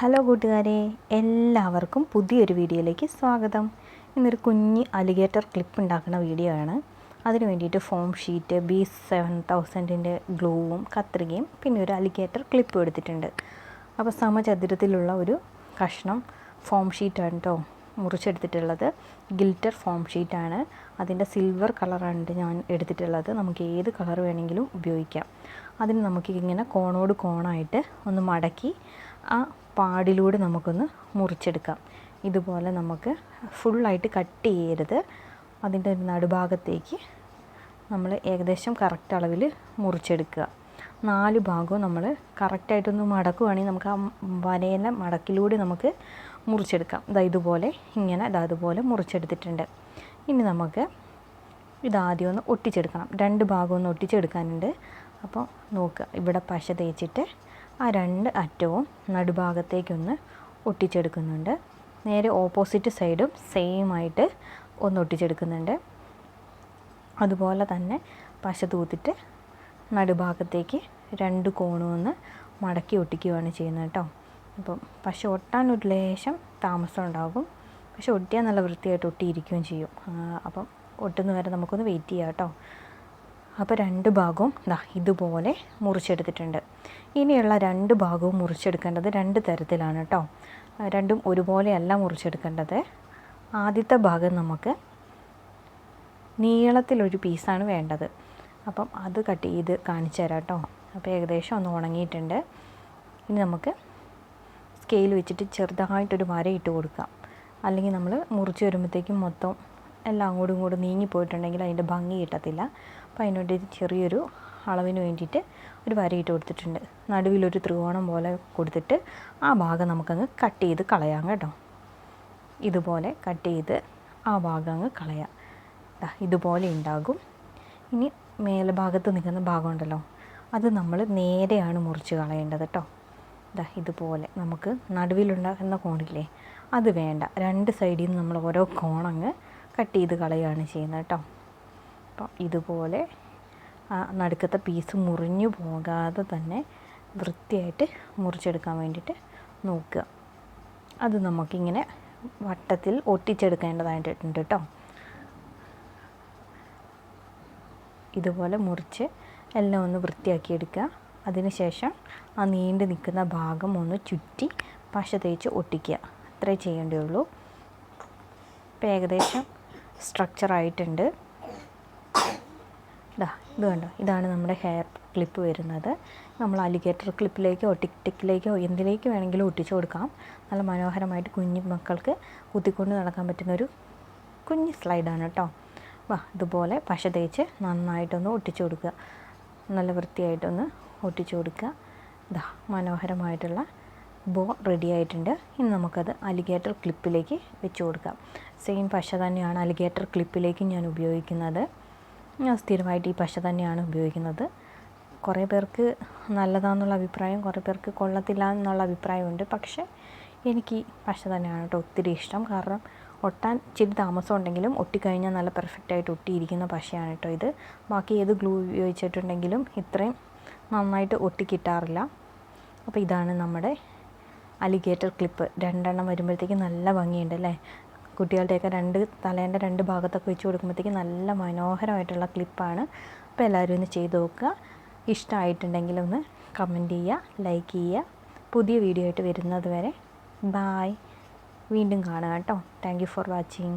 Hello കൂട്ടുകാരെ എല്ലാവർക്കും പുതിയൊരു വീഡിയോയിലേക്ക് സ്വാഗതം. ഇന്നൊരു കുഞ്ഞ് അലിഗേറ്റർ ക്ലിപ്പ് ഉണ്ടാക്കുന്ന വീഡിയോ ആണ്. അതിന് വേണ്ടിയിട്ട് ഫോം ഷീറ്റ് ബി സെവൻ തൗസൻഡിന്റെ ഗ്ലൂവും കത്രികയും പിന്നെ ഒരു അലിഗേറ്റർ ക്ലിപ്പും എടുത്തിട്ടുണ്ട്. അപ്പോൾ സമചതുരത്തിലുള്ള ഒരു കഷ്ണം ഫോം ഷീറ്റാണ് കേട്ടോ മുറിച്ചെടുത്തിട്ടുള്ളത്. ഗിൽറ്റർ ഫോം ഷീറ്റാണ് അതിന്റെ സിൽവർ കളറാണ് ഞാൻ എടുത്തിട്ടുള്ളത്. നമുക്ക് ഏത് കളർ വേണമെങ്കിലും ഉപയോഗിക്കാം. അതിന് നമുക്ക് ഇങ്ങനെ കോണോട് കോണായിട്ട് ഒന്ന് മടക്കി ആ പാടിലൂടെ നമുക്കൊന്ന് മുറിച്ചെടുക്കാം. ഇതുപോലെ നമുക്ക് ഫുള്ളായിട്ട് കട്ട് ചെയ്യരുത്. അതിന്റെ നടുഭാഗത്തേക്ക് നമ്മൾ ഏകദേശം കറക്റ്റ് അളവിൽ മുറിച്ചെടുക്കുക. നാല് ഭാഗവും നമ്മൾ കറക്റ്റായിട്ടൊന്ന് മടക്കുവാണെങ്കിൽ നമുക്ക് ആ വരേന്റെ മടക്കിലൂടെ നമുക്ക് മുറിച്ചെടുക്കാം. ഇതാ ഇതുപോലെ ഇങ്ങനെ ഇതാ ഇതുപോലെ മുറിച്ചെടുത്തിട്ടുണ്ട്. ഇനി നമുക്ക് ഇതാദ്യം ഒന്ന് ഒട്ടിച്ചെടുക്കണം. രണ്ട് ഭാഗം ഒന്ന് ഒട്ടിച്ചെടുക്കാനുണ്ട്. അപ്പോൾ നോക്കുക ഇവിടെ പശ തേച്ചിട്ട് ആ രണ്ട് അറ്റവും നടുഭാഗത്തേക്കൊന്ന് ഒട്ടിച്ചെടുക്കുന്നുണ്ട്. നേരെ ഓപ്പോസിറ്റ് സൈഡും സെയിം ആയിട്ട് ഒന്ന് ഒട്ടിച്ചെടുക്കുന്നുണ്ട്. അതുപോലെ തന്നെ പശ തൂത്തിട്ട് നടുഭാഗത്തേക്ക് രണ്ട് കോണും ഒന്ന് മടക്കി ഒട്ടിക്കുകയാണ് ചെയ്യുന്നത് കേട്ടോ. അപ്പം പശ ഒട്ടാൻ ഒരു ലേശം താമസം ഉണ്ടാകും പക്ഷെ ഒട്ടിയാൽ നല്ല വൃത്തിയായിട്ട് ഒട്ടിയിരിക്കുകയും ചെയ്യും. അപ്പം ഒട്ടുന്ന വരെ നമുക്കൊന്ന് വെയിറ്റ് ചെയ്യാം കേട്ടോ. അപ്പോൾ രണ്ട് ഭാഗവും ദാ ഇതുപോലെ മുറിച്ചെടുത്തിട്ടുണ്ട്. ഇനിയുള്ള രണ്ട് ഭാഗവും മുറിച്ചെടുക്കേണ്ടത് രണ്ട് തരത്തിലാണ് കേട്ടോ രണ്ടും ഒരുപോലെയല്ല മുറിച്ചെടുക്കേണ്ടത്. ആദ്യത്തെ ഭാഗം നമുക്ക് നീളത്തിലൊരു പീസാണ് വേണ്ടത്. അപ്പം അത് കട്ട് ചെയ്ത് കാണിച്ചു തരാം കേട്ടോ അപ്പോൾ ഏകദേശം ഒന്ന് ഉണങ്ങിയിട്ടുണ്ട്. ഇനി നമുക്ക് സ്കെയിൽ വെച്ചിട്ട് ചെറുതായിട്ടൊരു വര ഇട്ട് കൊടുക്കാം. അല്ലെങ്കിൽ നമ്മൾ മുറിച്ച് വരുമ്പോഴത്തേക്കും മൊത്തം എല്ലാം അങ്ങോട്ടും ഇങ്ങോട്ടും നീങ്ങിപ്പോയിട്ടുണ്ടെങ്കിൽ അതിന്റെ ഭംഗി കിട്ടത്തില്ല. അപ്പോൾ അതിനുവേണ്ടി ചെറിയൊരു അളവിന് വേണ്ടിയിട്ട് ഒരു വരയിട്ട് കൊടുത്തിട്ടുണ്ട്. നടുവിലൊരു ത്രികോണം പോലെ കൊടുത്തിട്ട് ആ ഭാഗം നമുക്കങ്ങ് കട്ട് ചെയ്ത് കളയാം കേട്ടോ. ഇതുപോലെ കട്ട് ചെയ്ത് ആ ഭാഗം അങ്ങ് കളയാം. ഇതുപോലെ ഉണ്ടാകും. ഇനി മേലെ ഭാഗത്ത് നിൽക്കുന്ന ഭാഗമുണ്ടല്ലോ അത് നമ്മൾ നേരെയാണ് മുറിച്ച് കളയേണ്ടത് കേട്ടോ. ഇതാ ഇതുപോലെ നമുക്ക് നടുവിലുണ്ടാകുന്ന കോണില്ലേ അത് വേണ്ട. രണ്ട് സൈഡിൽ നിന്ന് നമ്മൾ ഓരോ കോണങ്ങ് കട്ട് ചെയ്ത് കളയുകയാണ് ചെയ്യുന്നത് കേട്ടോ. അപ്പം ഇതുപോലെ നടുക്കത്തെ പീസ് മുറിഞ്ഞു പോകാതെ തന്നെ വൃത്തിയായിട്ട് മുറിച്ചെടുക്കാൻ വേണ്ടിയിട്ട് നോക്കുക. അത് നമുക്കിങ്ങനെ വട്ടത്തിൽ ഒട്ടിച്ചെടുക്കേണ്ടതായിട്ടുണ്ട് കേട്ടോ. ഇതുപോലെ മുറിച്ച് എല്ലാം ഒന്ന് വൃത്തിയാക്കി എടുക്കുക. അതിനുശേഷം ആ നീണ്ടു നിൽക്കുന്ന ഭാഗം ഒന്ന് ചുറ്റി പശ തേച്ച് ഒട്ടിക്കുക. അത്രേ ചെയ്യേണ്ടതുള്ളൂ ഇപ്പം ഏകദേശം സ്ട്രക്ചർ ആയിട്ടുണ്ട്. ഇതാ ഇത് കണ്ടോ? ഇതാണ് നമ്മുടെ ഹെയർ ക്ലിപ്പ് വരുന്നത്. നമ്മൾ അലിഗേറ്റർ ക്ലിപ്പിലേക്കോ ടിക്ടിക്കിലേക്കോ എന്തിലേക്ക് വേണമെങ്കിലും ഒട്ടിച്ചു കൊടുക്കാം. നല്ല മനോഹരമായിട്ട് കുഞ്ഞു മക്കൾക്ക് കുത്തിക്കൊണ്ട് നടക്കാൻ പറ്റുന്ന ഒരു കുഞ്ഞ് സ്ലൈഡാണ് കേട്ടോ വാ ഇതുപോലെ പശ തേച്ച് നന്നായിട്ടൊന്ന് ഒട്ടിച്ചു കൊടുക്കുക. നല്ല വൃത്തിയായിട്ടൊന്ന് ഒട്ടിച്ചു കൊടുക്കുക. ഇതാ മനോഹരമായിട്ടുള്ള ബോ റെഡി ആയിട്ടുണ്ട്. ഇനി നമുക്കത് അലിഗേറ്റർ ക്ലിപ്പിലേക്ക് വെച്ച് കൊടുക്കാം. സെയിം പശ തന്നെയാണ് അലിഗേറ്റർ ക്ലിപ്പിലേക്ക് ഞാൻ ഉപയോഗിക്കുന്നത്. ഞാൻ സ്ഥിരമായിട്ട് ഈ പശ തന്നെയാണ് ഉപയോഗിക്കുന്നത്. കുറേ പേർക്ക് നല്ലതാണെന്നുള്ള അഭിപ്രായം കുറേ പേർക്ക് കൊള്ളത്തില്ല എന്നുള്ള അഭിപ്രായമുണ്ട്. പക്ഷേ എനിക്ക് ഈ പശ തന്നെയാണ് കേട്ടോ ഒത്തിരി ഇഷ്ടം. കാരണം ഒട്ടാൻ ഇച്ചിരി താമസം ഉണ്ടെങ്കിലും ഒട്ടിക്കഴിഞ്ഞാൽ നല്ല പെർഫെക്റ്റായിട്ട് ഒട്ടിയിരിക്കുന്ന പശയാണ് കേട്ടോ ഇത്. ബാക്കി ഏത് ഗ്ലൂ ഉപയോഗിച്ചിട്ടുണ്ടെങ്കിലും ഇത്രയും നന്നായിട്ട് ഒട്ടിക്കിട്ടാറില്ല. അപ്പോൾ ഇതാണ് നമ്മുടെ അലിഗേറ്റർ ക്ലിപ്പ് രണ്ടെണ്ണം വരുമ്പോഴത്തേക്ക് നല്ല ഭംഗിയുണ്ട് അല്ലേ? കുട്ടികളുടെയൊക്കെ രണ്ട് തലേന്റെ രണ്ട് ഭാഗത്തൊക്കെ വെച്ച് കൊടുക്കുമ്പോഴത്തേക്ക് നല്ല മനോഹരമായിട്ടുള്ള ക്ലിപ്പാണ് അപ്പോൾ എല്ലാവരും ഒന്ന് ചെയ്ത് നോക്കുക. ഇഷ്ടമായിട്ടുണ്ടെങ്കിൽ ഒന്ന് കമന്റ് ചെയ്യുക ലൈക്ക് ചെയ്യുക. പുതിയ വീഡിയോ ആയിട്ട് വരുന്നത് വരെ ബായ് വീണ്ടും കാണുക കേട്ടോ. Thank you for watching